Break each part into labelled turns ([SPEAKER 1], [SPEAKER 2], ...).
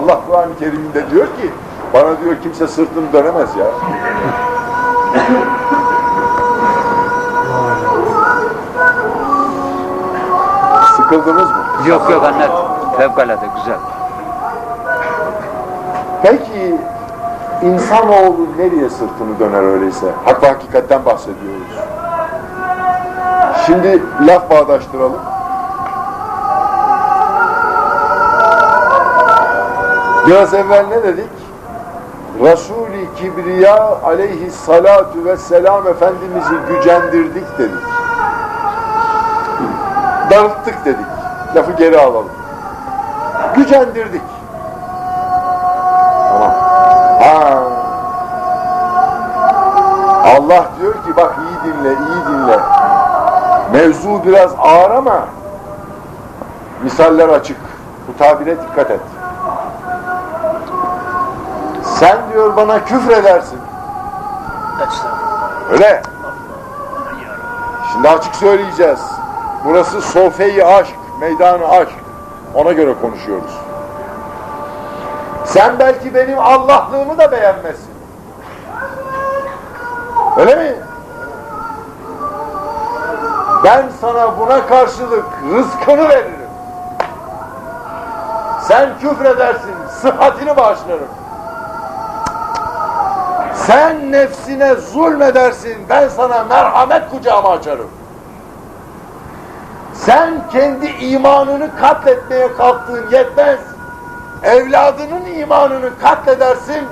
[SPEAKER 1] Allah Kur'an-ı Kerim'de diyor ki bana diyor kimse sırtını dönemez ya. Sıkıldınız mı?
[SPEAKER 2] Yok yok anlat. Fevkalade güzel.
[SPEAKER 1] Peki insanoğlu nereye sırtını döner öyleyse? Hak ve hakikatten bahsediyoruz. Şimdi laf bağdaştıralım. Biraz evvel ne dedik? Resul-i Kibriya aleyhissalatu vesselam Efendimiz'i gücendirdik dedik. Darılttık dedik. Lafı geri alalım. Gücendirdik. Tamam. Ha. Allah diyor ki bak iyi dinle, iyi dinle. Mevzu biraz ağır ama misaller açık. Bu tabire dikkat et. Sen diyor bana küfredersin. Öyle. Şimdi açık söyleyeceğiz. Burası sofeyi aşk, meydanı aşk. Ona göre konuşuyoruz. Sen belki benim Allah'lığımı da beğenmezsin. Öyle mi? Ben sana buna karşılık rızkını veririm. Sen küfredersin, sıhhatini bağışlarım. Sen nefsine zulmedersin, ben sana merhamet kucağımı açarım. Sen kendi imanını katletmeye kalktığın yetmez. Evladının imanını katledersin,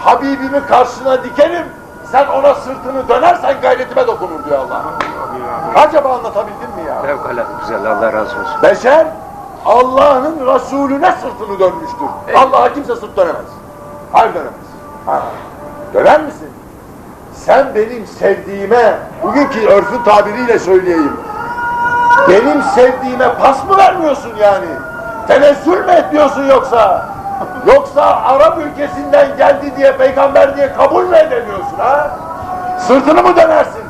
[SPEAKER 1] Habibimi karşına dikerim, sen ona sırtını dönersen gayretime dokunur diyor Allah. Acaba anlatabildim mi ya?
[SPEAKER 2] Fevkalade güzel. Allah razı olsun.
[SPEAKER 1] Beşer Allah'ın Resulüne sırtını dönmüştür. Allah'a kimse sırt dönemez. Hayır dönemez. Ha. Döner misin? Sen benim sevdiğime, bugünkü örfün tabiriyle söyleyeyim, benim sevdiğime pas mı vermiyorsun yani? Tenezzül mü etmiyorsun yoksa? Yoksa Arap ülkesinden geldi diye peygamber diye kabul mü edemiyorsun ha? Sırtını mı dönersin?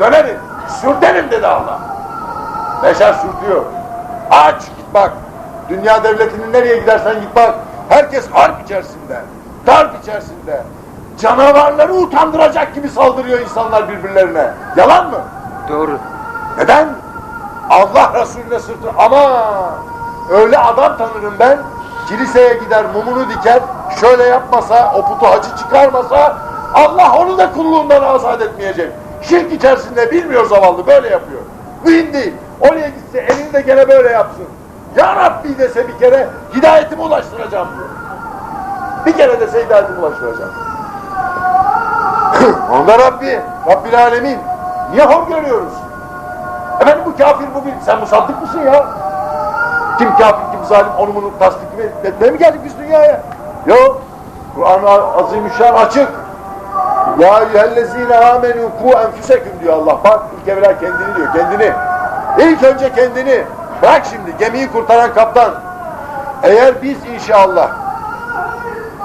[SPEAKER 1] Dönerim. Sürterim dedi Allah. Beşer sürtüyor. Aç git bak. Dünya devletinin nereye gidersen git bak. Herkes harp içerisinde. Darp içerisinde. Canavarları utandıracak gibi saldırıyor insanlar birbirlerine. Yalan mı?
[SPEAKER 2] Doğru.
[SPEAKER 1] Neden? Allah Resulüne sırtı ama öyle adam tanırım ben kiliseye gider mumunu diker şöyle yapmasa o putu hacı çıkarmasa Allah onu da kulluğundan azat etmeyecek. Şirk içerisinde bilmiyor zavallı böyle yapıyor. Mühim değil. Oraya gitse elinde gene böyle yapsın. Ya Rabbi dese bir kere hidayetimi ulaştıracağım diyor. Bir kere dese hidayetimi ulaştıracağım. Onda Rabbi, Rabbil Alemin. Niye hor görüyoruz? Efendim bu kafir bu bir, sen musaddık mısın ya? Kim kafir, kim zalim, onu bunu tasdik etmeye mi geldik biz dünyaya? Yok. Kur'an-ı Azimüşşan açık. Ya eyyühellezine amenü ku enfüseküm diyor Allah. Bak ilk evvela kendini diyor, kendini. İlk önce kendini. Bak şimdi gemiyi kurtaran kaptan. Eğer biz inşallah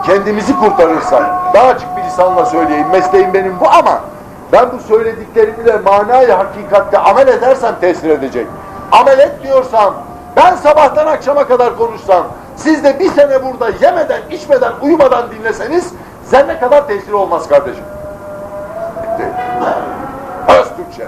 [SPEAKER 1] kendimizi kurtarırsak, daha açık bir lisanla söyleyeyim, mesleğim benim bu ama ben bu söylediklerimi de manayı hakikatte amel edersem tesir edecek. Amel etmiyorsam, ben sabahtan akşama kadar konuşsam, siz de bir sene burada yemeden, içmeden, uyumadan dinleseniz, zerre kadar tesiri olmaz kardeşim. Bitti. Öz Türkçe.